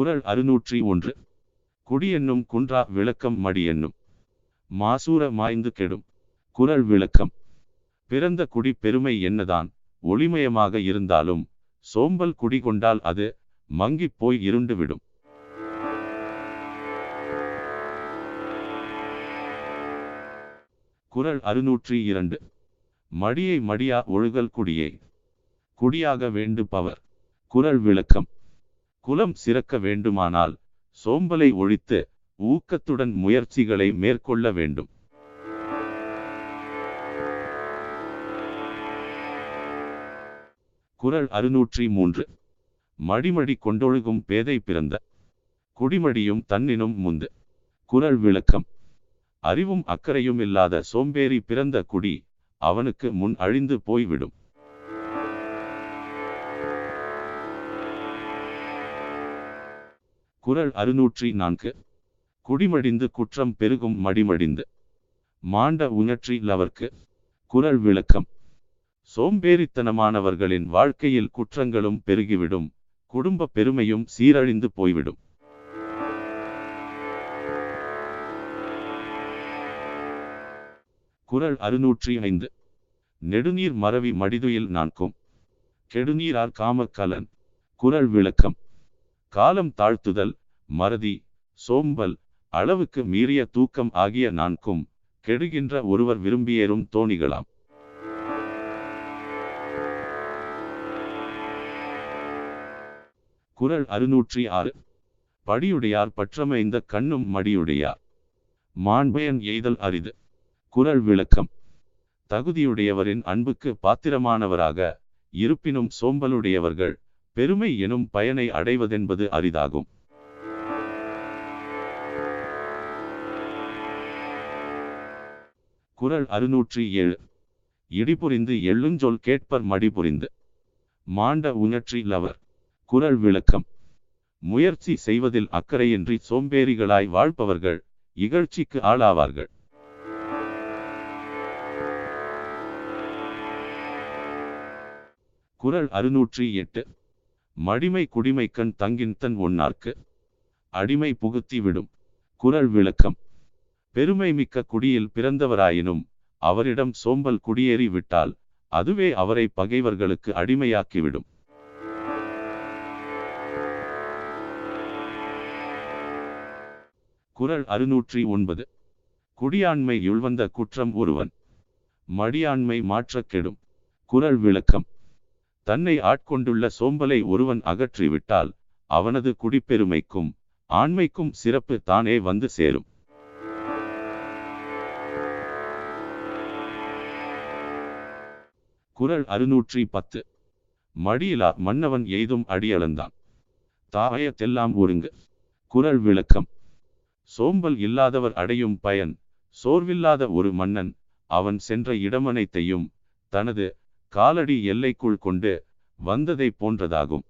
குரல் அறுநூற்றி ஒன்று. குடியென்னும் குன்றா விளக்கம் மடியென்னும். மாசூர மாய்ந்து கெடும். குரல் விளக்கம். பிறந்த குடி பெருமை என்னதான்? ஒளிமயமாக இருந்தாலும் சோம்பல் குடி கொண்டால் அது மங்கிப் போய் இருண்டு விடும். அறுநூற்றி இரண்டு. மடியை மடியா ஒழுகல் குடியை. குடியாக வேண்டுபவர். குரல் விளக்கம். குலம் சிறக்க வேண்டுமானால் சோம்பலை ஒழித்து ஊக்கத்துடன் முயற்சிகளை மேற்கொள்ள வேண்டும். குரல் அறுநூற்றி மூன்று. மடிமடி கொண்டொழுகும் பேதை பிறந்த குடிமடியும் தன்னினும் முந்து. குரல் விளக்கம். அறிவும் அக்கறையும் இல்லாத சோம்பேறி பிறந்த குடி அவனுக்கு முன் அழிந்து போய்விடும். குரல் அறுநூற்றி நான்கு. குடிமடிந்து குற்றம் பெருகும் மடிமடிந்து. மாண்ட உணர்ச்சி லவர்க்கு. குரல் விளக்கம். சோம்பேறித்தனமானவர்களின் வாழ்க்கையில் குற்றங்களும் பெருகிவிடும். குடும்ப பெருமையும் சீரழிந்து போய்விடும். குரல் அறுநூற்றி ஐந்து. நெடுநீர் மறவி மடிதுயில் நான்கும். கெடுநீரார் காமக்கலன் குரல் விளக்கம். காலம் தாழ்த்துதல். மறதி சோம்பல் அளவுக்கு மீறிய தூக்கம் ஆகிய நான்கும் கெடுகின்ற ஒருவர் விரும்பியேறும் தோணிகளாம். குரல் அறுநூற்றி ஆறு. படியுடையார் பற்றமைந்த கண்ணும் மடியுடையார். மாண்பயன் எய்தல் அரிது. குறள் விளக்கம். தகுதியுடையவரின் அன்புக்கு பாத்திரமானவராக இருப்பினும் சோம்பலுடையவர்கள் பெருமை எனும் பயனை அடைவதென்பது அரிதாகும். குரல் அறுநூற்றி ஏழு. இடிபுரிந்து எள்ளுஞ்சொல் கேட்பர் மடிபுரிந்து. மாண்ட உணர்ச்சி லவர். குரல் விளக்கம். முயற்சி செய்வதில் அக்கறையின்றி சோம்பேறிகளாய் வாழ்பவர்கள் இகழ்ச்சிக்கு ஆளாவார்கள். குரல் அறுநூற்றி எட்டு. மடிமை குடிமைக்கண் தங்கின் தன் ஒன்னார்க்கு. அடிமை புகுத்தி விடும். குரல் விளக்கம். பெருமை மிக்க குடியில் பிறந்தவராயினும் அவரிடம் சோம்பல் குடியேறி விட்டால் அதுவே அவரை பகைவர்களுக்கு அடிமையாக்கிவிடும். குரல் அறுநூற்றி ஒன்பது. குடியாண்மை உள்வந்த குற்றம் ஒருவன். மடியாண்மை மாற்றக் கெடும். குரல் விளக்கம். தன்னை ஆட்கொண்டுள்ள சோம்பலை ஒருவன் அகற்றிவிட்டால் அவனது குடிப்பெருமைக்கும் ஆண்மைக்கும் சிறப்பு தானே வந்து சேரும். குரல் அறுநூற்றி பத்து. மடியிலா மன்னவன் எய்தும் அடியளந்தான். தாயத்தெல்லாம் ஒருங்கு. குரல் விளக்கம். சோம்பல் இல்லாதவர் அடையும் பயன். சோர்வில்லாத ஒரு மன்னன் அவன் சென்ற இடமனைத்தையும் தனது காலடி எல்லைக்குள் கொண்டு வந்ததை போன்றதாகும்.